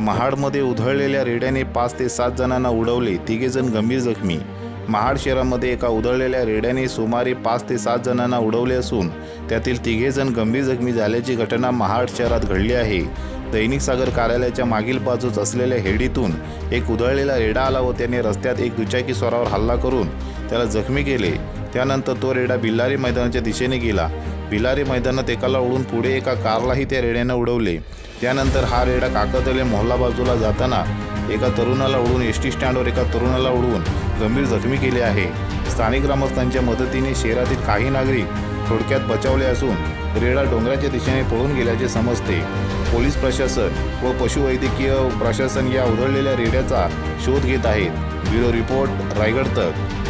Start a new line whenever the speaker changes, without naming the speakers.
महाडमध्ये उधळलेल्या रेड्याने पाच ते सात जणांना उडवले. तिघेजण गंभीर जखमी. महाड शहरामध्ये एका उधळलेल्या रेड्याने सुमारे पाच ते सात जणांना उडवले असून त्यातील तिघेजण गंभीर जखमी झाल्याची घटना महाड शहरात घडली आहे. दैनिक सागर कार्यालयाच्या मागील बाजूस असलेल्या हेडीतून एक उधळलेला रेडा आला व त्याने रस्त्यात एक दुचाकी स्वरावर हल्ला करून त्याला जखमी केले. त्यानंतर तो रेडा बिल्लारी मैदानाच्या दिशेने गेला. भिलारी मैदानात एकाला उडून पुढे एका कारलाही त्या रेड्यानं उडवले. त्यानंतर हा रेडा काकतले मोहल्ला बाजूला जाताना एका तरुणाला उडून एस टी स्टँडवर एका तरुणाला उडवून गंभीर जखमी केले आहे. स्थानिक ग्रामस्थांच्या मदतीने शहरातील काही नागरिक थोडक्यात बचावले असून रेडा डोंगराच्या दिशेने पळून गेल्याचे समजते. पोलीस प्रशासन व पशुवैद्यकीय प्रशासन या उधळलेल्या रेड्याचा शोध घेत आहेत. ब्युरो रिपोर्ट रायगड तक.